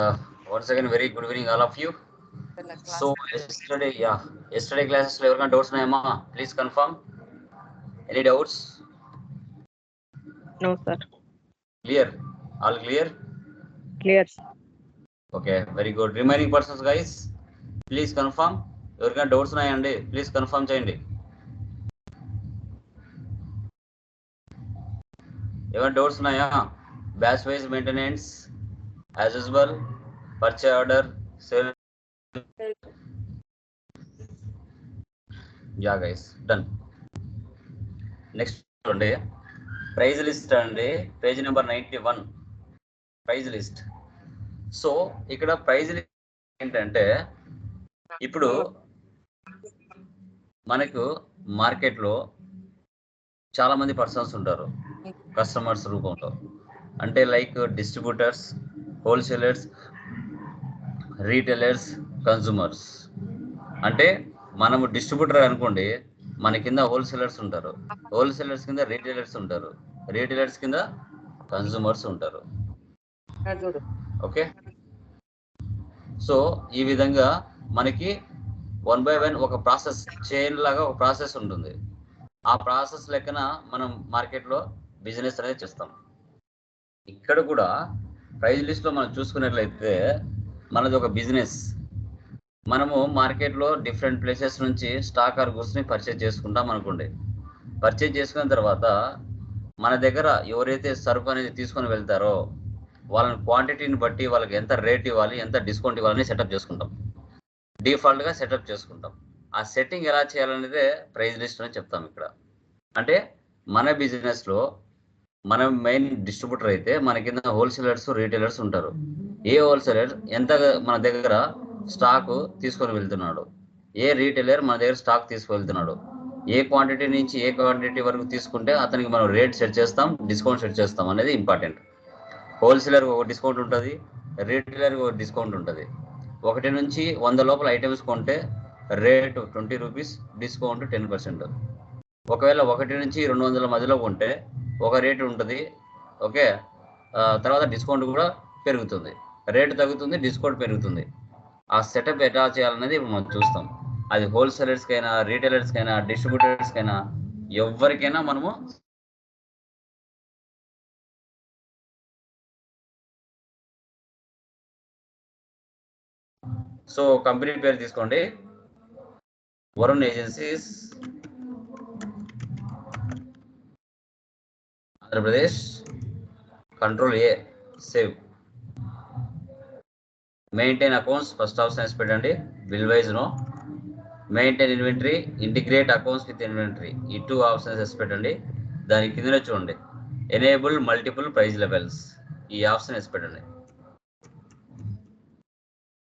Uh, once again, very good evening, all of you. So yesterday, yeah, yesterday classes లో ఎవరికైనా doubts ఉన్నాయమ్మా please confirm any doubts No, sir. Clear all clear Clear. Okay very good remaining persons guys please confirm ఎవరికైనా doubts ఉన్నాయండి please confirm చేయండి. ఏమైనా doubts ఉన్నాయా? Batch wise maintenance as usual purchase order sale yeah guys done next అండి price list అండి page number ninety one price list so ఇక్కడ price list ఏంటంటే ఇప్పుడు మనకు మార్కెట్లో చాలా మంది పర్సన్స్ ఉంటారు. కస్టమర్స్ రూపంలో. అంటే like distributors wholesalers retailers consumers అంటే మనము డిస్ట్రిబ్యూటర్ అనుకోండి మన కింద హోల్సేలర్స్ ఉంటారు. హోల్సేలర్స్ కింద రీటైలర్స్ ఉంటారు. రీటైలర్స్ కింద కన్సూమర్స్ ఉంటారు. ఓకే? సో ఈ విధంగా మనకి వన్ బై వన్ ఒక ప్రాసెస్ చైన్ లాగా ఒక ప్రాసెస్ ఉంటుంది. ఆ ప్రాసెస్ లెక్కన మనం మార్కెట్లో బిజినెస్ అనేది చేస్తాం. ఇక్కడ కూడా ప్రైజ్ లిస్ట్లో మనం చూసుకున్నట్లయితే మనది ఒక బిజినెస్ మనము మార్కెట్లో డిఫరెంట్ ప్లేసెస్ నుంచి స్టాక్ ఆర్ గూడ్స్ని పర్చేజ్ చేసుకుంటాం అనుకోండి. పర్చేజ్ చేసుకున్న తర్వాత మన దగ్గర ఎవరైతే సరుకు అనేది తీసుకొని వెళ్తారో వాళ్ళని క్వాంటిటీని బట్టి వాళ్ళకి ఎంత రేట్ ఇవ్వాలి ఎంత డిస్కౌంట్ ఇవ్వాలని సెటప్ చేసుకుంటాం. డిఫాల్ట్గా సెటప్ చేసుకుంటాం. ఆ సెట్టింగ్ ఎలా చేయాలనేదే ప్రైజ్ లిస్ట్ అని చెప్తాం ఇక్కడ. అంటే మన బిజినెస్లో మనం మెయిన్ డిస్ట్రిబ్యూటర్ అయితే మన కింద హోల్సేలర్స్ రీటైలర్స్ ఉంటారు. ఏ హోల్సేలర్ ఎంత మన దగ్గర స్టాక్ తీసుకొని వెళ్తున్నాడు ఏ రీటైలర్ మన దగ్గర స్టాక్ తీసుకువెళ్తున్నాడు ఏ క్వాంటిటీ నుంచి ఏ క్వాంటిటీ వరకు తీసుకుంటే అతనికి మనం రేట్ సెట్ చేస్తాం డిస్కౌంట్ సెట్ చేస్తాం అనేది ఇంపార్టెంట్ హోల్సేలర్ ఒక డిస్కౌంట్ ఉంటుంది రీటైలర్ ఒక డిస్కౌంట్ ఉంటుంది. ఒకటి నుంచి వంద లోపల ఐటమ్స్ కొంటే rate twenty rupees discount ten percent ఒకవేళ ఒకటి నుంచి రెండు వందల మధ్యలో కొంటే ఒక రేటు ఉంటుంది. ఓకే తర్వాత డిస్కౌంట్ కూడా పెరుగుతుంది. రేటు తగ్గుతుంది డిస్కౌంట్ పెరుగుతుంది. ఆ సెటప్ ఎట్లా చేయాలనేది ఇప్పుడు మనం చూస్తాం. అది హోల్సేలర్స్కైనా రీటైలర్స్కైనా డిస్ట్రిబ్యూటర్స్కైనా ఎవరికైనా మనము సో కంపెనీ పేరు తీసుకోండి. Varun agencies Andhra Pradesh control A save maintain accounts first option వేసి పెట్టండి. Bill wise no maintain inventory integrate accounts with inventory ఈ టూ ఆప్షన్స్ వేసి పెట్టండి. దాని కిందనే చూడండి. ఎనేబుల్ మల్టిపుల్ ప్రైజ్ లెవెల్స్ ఈ ఆప్షన్ వేసి పెట్టండి.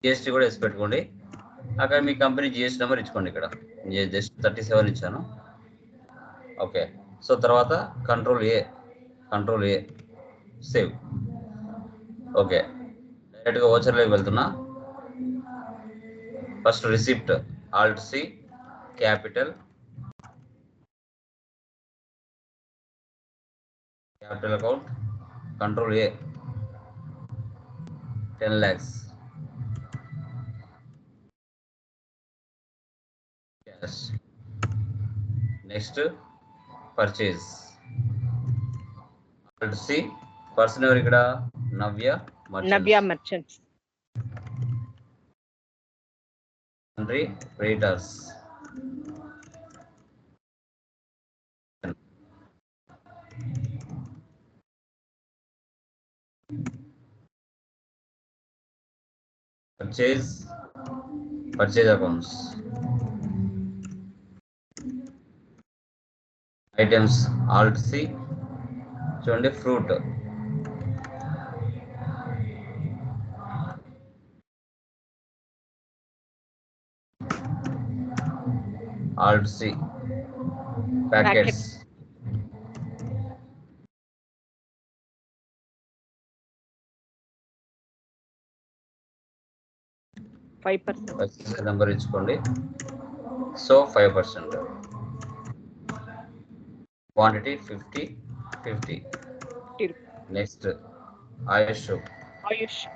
జిఎస్టీ కూడా వేసి పెట్టుకోండి. అక్కడ మీ కంపెనీ జిఎస్టీ నెంబర్ ఇచ్చుకోండి ఇక్కడ. జస్ట్ థర్టీ సెవెన్ ఇచ్చాను. ఓకే సో తర్వాత control A control A save okay డైరెక్ట్గా ఓచర్లోకి వెళ్తున్నా first receipt alt C capital capital account control A ten lakhs cash next purchase alt C person ఎవరు ఇక్కడ Navya. Navya Merchants. Country Raiders. Purchase, purchase accounts. Items Alt C. చూడండి fruit Alt C. Packets. Five percent. Purchase number ఇచ్చుకోండి so five percent quantity fifty fifty. Next, Ayush. Ayush.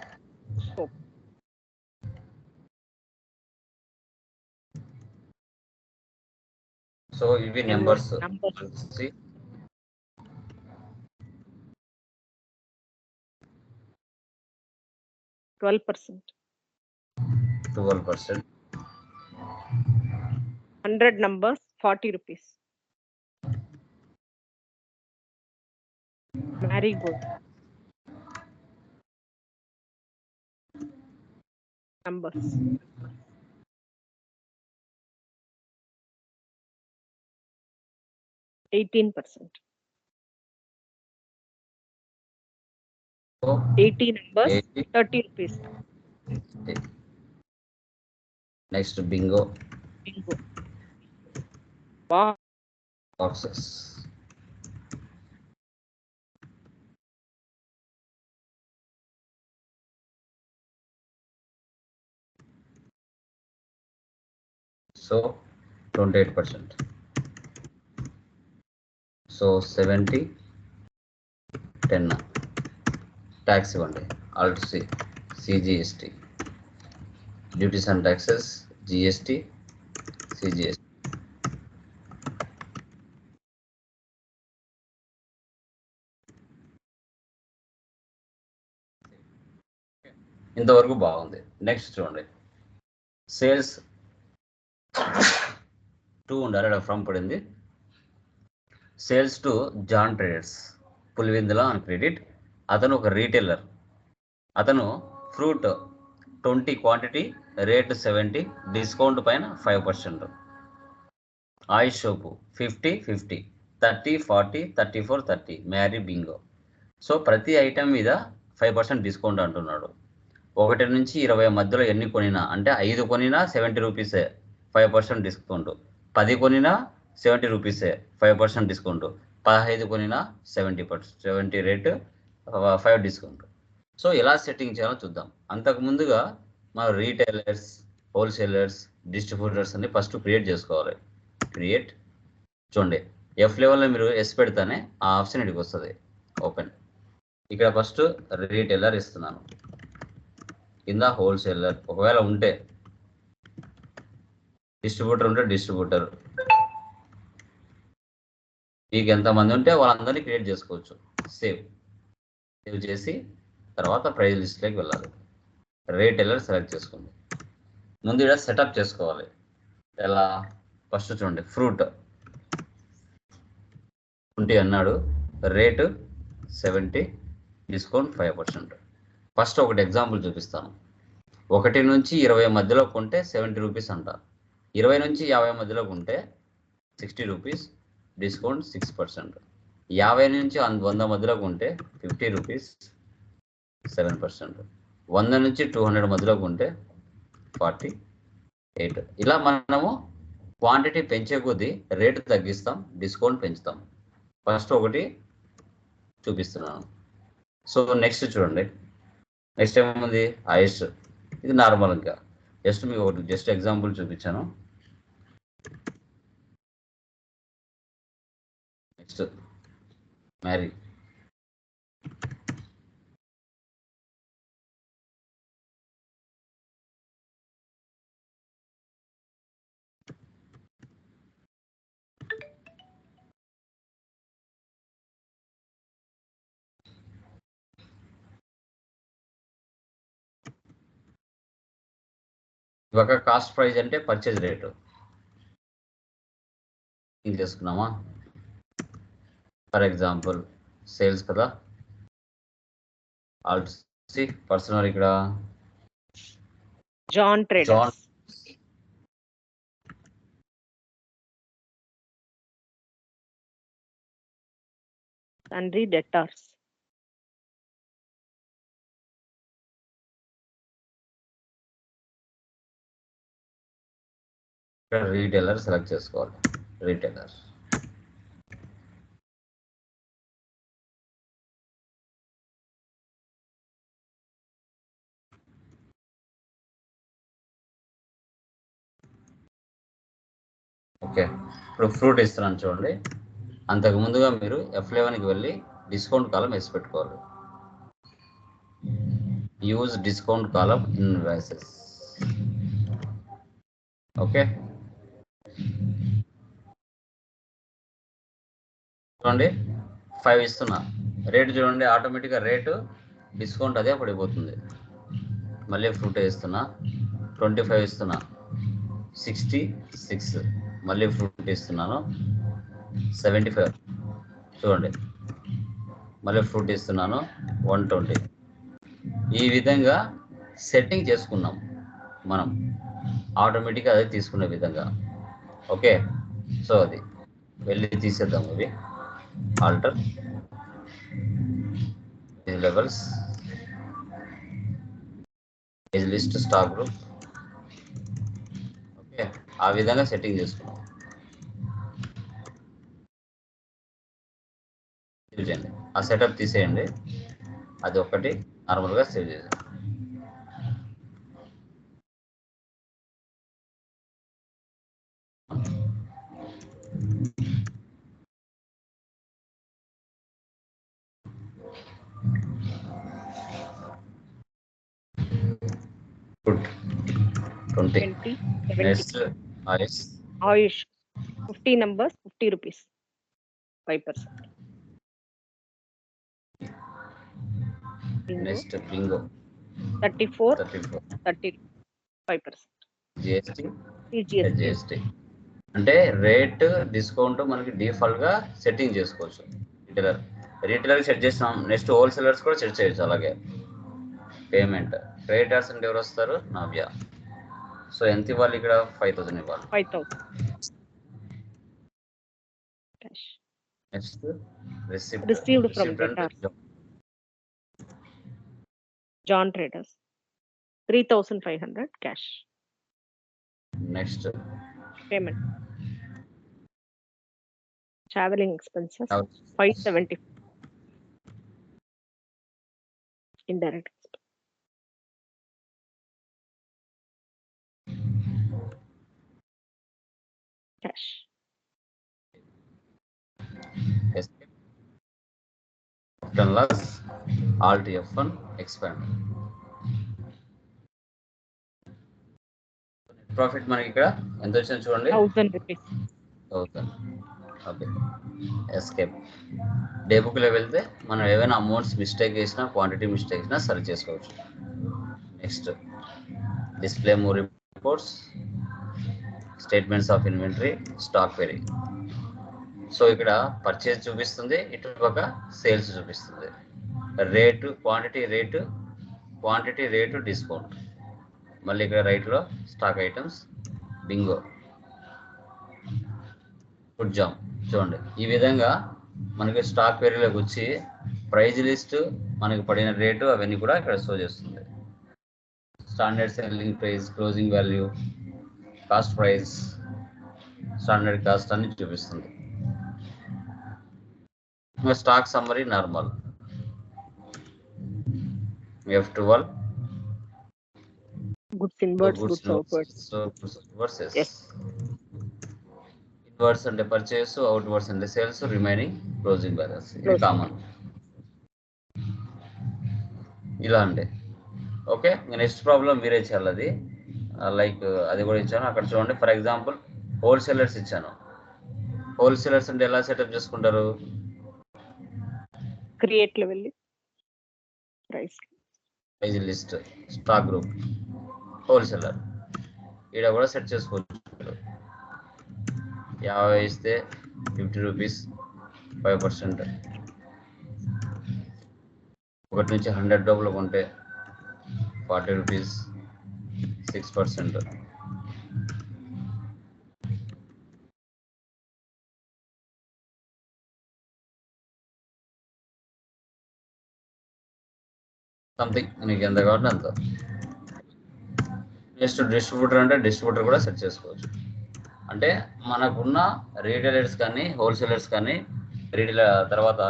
Soap. So it will be numbers. numbers. See. Twelve percent. Twelve percent. Hundred numbers, forty rupees. very good numbers Eighteen percent. Eighty numbers, 80. thirty rupees. Nice to bingo. Bingo. Box. Boxes. So twenty eight percent so seventy ten tax ఇవ్వండి alt CGST duties and taxes GST CGST ఇంతవరకు బాగుంది. Next చూడండి. Sales two ఉండాలి ఇక్కడ from పడింది. Sales to John Traders Pulivendula అని credit అతను ఒక రీటైలర్ అతను fruit twenty quantity rate seventy discount పైన five percent oil shop fifty fifty thirty forty thirty four thirty Marie Bingo so ప్రతి ఐటెం మీద ఫైవ్ పర్సెంట్ డిస్కౌంట్ అంటున్నాడు. ఒకటి నుంచి ఇరవై మధ్యలో ఎన్ని కొనినా అంటే ఐదు కొనినా సెవెంటీ రూపీసే ఫైవ్ పర్సెంట్ డిస్కౌంట్. పది కొనినా సెవెంటీ రూపీసే ఫైవ్ పర్సెంట్ డిస్కౌంట్. పదహైదు కొనినా seventy percent seventy rate five discount. So ఎలా సెట్టింగ్ చేయాలో చూద్దాం. అంతకు ముందుగా మన రీటైలర్స్ హోల్సేలర్స్ డిస్ట్రిబ్యూటర్స్ అన్ని ఫస్ట్ క్రియేట్ చేసుకోవాలి. క్రియేట్. చూడండి ఎఫ్ లెవెల్లో మీరు ఎస్ పెడితేనే ఆ ఆప్షన్ ఇక్కడికి వస్తుంది. ఓపెన్. ఇక్కడ ఫస్ట్ రీటైలర్ ఇస్తున్నాను. కింద హోల్సేలర్ ఒకవేళ ఉంటే డిస్ట్రిబ్యూటర్ ఉంటే డిస్ట్రిబ్యూటర్. మీకు ఎంతమంది ఉంటే వాళ్ళందరినీ క్రియేట్ చేసుకోవచ్చు. సేవ్. సేవ్ చేసి తర్వాత ప్రైజ్ లిస్ట్లోకి వెళ్ళాలి. రేట్ ఎలా సెలెక్ట్ చేసుకోండి ముందు ఇక్కడ సెటప్ చేసుకోవాలి. ఎలా? ఫస్ట్ చూడండి ఫ్రూట్. ట్వంటీ అన్నాడు. Rate seventy discount five percent. First ఒకటి ఎగ్జాంపుల్ చూపిస్తాను. ఒకటి నుంచి ఇరవై మధ్యలో కొంటే సెవెంటీ రూపీస్ అంటారు ఇరవై నుంచి యాభై మధ్యలో ఉంటే sixty rupees discount six percent. యాభై నుంచి వంద మధ్యలో ఉంటే ఫిఫ్టీ రూపీస్ సెవెన్ పర్సెంట్. వంద నుంచి టూ హండ్రెడ్ మధ్యలో ఉంటే ఫార్టీ ఎయిట్. ఇలా మనము క్వాంటిటీ పెంచే కొద్దీ రేటు తగ్గిస్తాం డిస్కౌంట్ పెంచుతాం. ఫస్ట్ ఒకటి చూపిస్తున్నాను. సో నెక్స్ట్ చూడండి. నెక్స్ట్ ఏముంది? ఐస్. ఇది నార్మల్ ఇంకా. జస్ట్ మీకు ఒకటి జస్ట్ ఎగ్జాంపుల్ చూపించాను. నెక్స్ట్ మ్యారీ ఒక కాస్ట్ ప్రైస్ అంటే పర్చేజ్ రేటు ఇది చేసుకున్నామా ఫర్ ఎగ్జాంపుల్ సేల్స్ కదా ఆల్ట్ పర్సనల్ ఇక్కడ Traders. John. Sundry debtors. ఇక్కడ రీటైలర్ సెలెక్ట్ చేసుకోవాలి రీటైలర్ ఓకే ఇప్పుడు ఫ్రూట్ ఇస్తున్నాను చూడండి. అంతకు ముందుగా మీరు ఎఫ్ లెవెన్కి వెళ్ళి డిస్కౌంట్ కాలం వేసి పెట్టుకోవాలి use discount column invoices okay చూడండి. ఫైవ్ ఇస్తున్నా. రేటు చూడండి ఆటోమేటిక్గా రేటు డిస్కౌంట్ అదే పడిపోతుంది మళ్ళీ ఫ్రూట్ ఇస్తున్నా ట్వంటీ ఫైవ్ ఇస్తున్నా. సిక్స్టీ సిక్స్ మళ్ళీ ఫ్రూట్ ఇస్తున్నాను సెవెంటీ ఫైవ్ చూడండి. మళ్ళీ ఫ్రూట్ ఇస్తున్నాను వన్ ట్వంటీ ఈ విధంగా సెట్టింగ్ చేసుకున్నాం మనం. ఆటోమేటిక్గా అదే తీసుకునే విధంగా. ఓకే సో అది. వెళ్ళి తీసేద్దాం అవి ఇవి alter levels page list stock group okay ఆ విధంగా సెట్టింగ్ చేసుకున్నాం సేవ్ చేయండి. ఆ సెటప్ తీసేయండి. అది ఒకటి నార్మల్గా సేవ్ చేయండి good twenty. Next Ayush. Fifty numbers fifty rupees. Five percent. Next Bingo. Thirty four thirty five percent. GST GST అంటే రేట్ డిస్కౌంట్ మనకి డిఫాల్ట్గా సెట్టింగ్ చేసుకోవచ్చు. రీటైలర్ రీటైలర్ సెట్ చేస్తాం నెక్స్ట్ హోల్సేలర్స్ కూడా సెట్ చేయొచ్చు అలాగే. పేమెంట్ క్రెడిటర్స్ అంటే ఎవరు వస్తారు? నవ్య. సో ఎంత ఇవ్వాలి ఇక్కడ? ఫైవ్ థౌసండ్ ఇవ్వాలి. Five thousand next from debtor. John Traders three thousand five hundred cash next payment travelling expenses five seventy indirect loss alt F one expand profit మనకి ఇక్కడ. ఎంత వచ్చింది చూడండి. Thousand rupees thousand okay escape day బుక్లో వెళ్తే మనం ఏమైనా amounts mistake చేసినా క్వాంటిటీ మిస్టేక్ చేసినా సరి చేసుకోవచ్చు. Next display more reports statements of inventory stock very so ఇక్కడ పర్చేజ్ చూపిస్తుంది ఇటుపక్క సేల్స్ చూపిస్తుంది. Rate quantity rate quantity rate discount మళ్ళీ ఇక్కడ రైట్లో stock items Bingo food jam చూడండి. ఈ విధంగా మనకి స్టాక్ వేరీలోకి వచ్చి ప్రైజ్ లిస్ట్ మనకి పడిన రేటు అవన్నీ కూడా ఇక్కడ షో చేస్తుంది. Standard selling price closing value cost price standard cost అన్ని చూపిస్తుంది. Stock summary normal F twelve goods inwards goods outwards Yes. Inwards అంటే పర్చేస్ అవుట్ వర్డ్స్ అంటే సేల్స్ రిమైనింగ్ క్లోజింగ్ బ్యాలెన్స్ ఇది. కామన్ ఇలా అండి. ఓకే నెక్స్ట్ ప్రాబ్లం మీరే చేయాలి అది లైక్ అది కూడా ఇచ్చాను. అక్కడ చూడండి ఫర్ ఎగ్జాంపుల్ హోల్సేలర్స్ ఇచ్చాను. హోల్సేలర్స్ అంటే ఎలా సెటప్ చేసుకుంటారు? క్రియేట్ వెళ్ళి price price list stock group wholesaler ఈడ కూడా సెట్ చేసుకోవచ్చు. యాభై ఇస్తే ఫిఫ్టీ రూపీస్ ఫైవ్ పర్సెంట్ ఒకటి నుంచి హండ్రెడ్ డబ్బులు కొంటే forty rupees six percent. Something నీకు ఎంత కావాలంటే అంత. నెక్స్ట్ డిస్ట్రిబ్యూటర్ అంటే డిస్ట్రిబ్యూటర్ కూడా సెట్ చేసుకోవచ్చు. అంటే మనకున్న రీటైలర్స్ కానీ హోల్సేలర్స్ కానీ రీటైల్ తర్వాత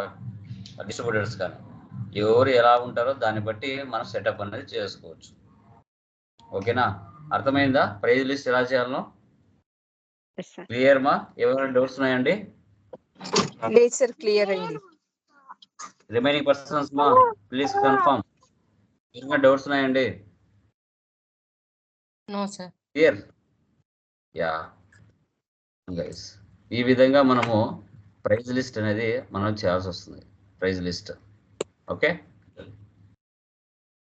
డిస్ట్రిబ్యూటర్స్ కానీ ఎవరు ఎలా ఉంటారో దాన్ని బట్టి మనం సెటప్ అనేది చేసుకోవచ్చు. ఓకేనా? అర్థమైందా? ప్రైజ్ లిస్ట్ ఎలా చేయాలనో? క్లియర్ మా? ఎవరైనా డౌట్స్ ఉన్నాయండి? లేదు సార్ క్లియర్ అయింది. రిమైనింగ్ పర్సన్స్ మా ప్లీజ్ కన్ఫర్మ్ ఇంకా డౌట్స్ ఉన్నాయండి? No sir clear yeah. Guys ఈ విధంగా మనము ప్రైజ్ లిస్ట్ అనేది మనం చేయాల్సి వస్తుంది. Price list. ఓకే?